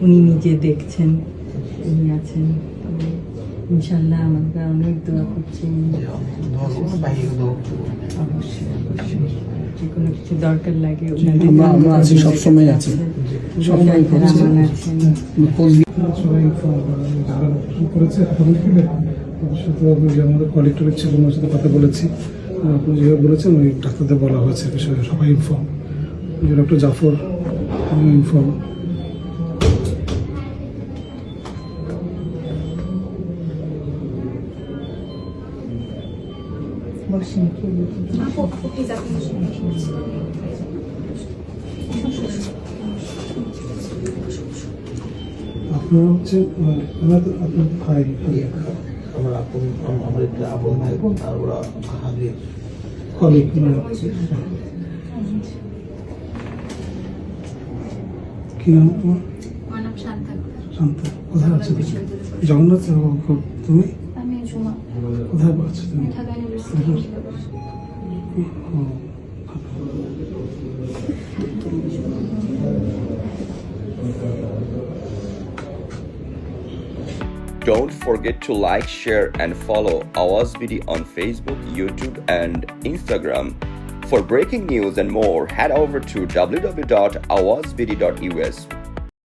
উনি নিজে দেখছেন উনি আছেন। তবে ইনশাল্লাহ আমাকে অনেক দোয়া অবশ্যই অবশ্যই। যে কোনো কিছু দরকার লাগে আমরা- আমরা আছি, সবসময় আছি। সবসময় সবাই করেছে এখন গেলে শুধু যে আমাদের কলেক্টরের ছিল ওনার সাথে কথা বলেছি আপনি যেভাবে বলেছেন ওই ডাক্তারদের বলা হয়েছে বিষয়ে সবাই ইনফর্ম ডক্টর জাফর আপনারা হচ্ছে মানে ওনাদের আপনার ভাই আমার আপন আম- আমার একটা আপন ভাই বোন আর ওরা হাজির কলিগ কি নাম তোমার আমার নাম শান্তা আক্তার। কোথায় আছো তুমি জগন্নাথ তুমি আমি জুমা কোথায় আছো তুমি ঢাকা ইউনিভার্সিটি ও, Don't forget to like, share, and follow Awaz BD on Facebook, YouTube, and Instagram. For breaking news and more, head over to www.awazbd.us.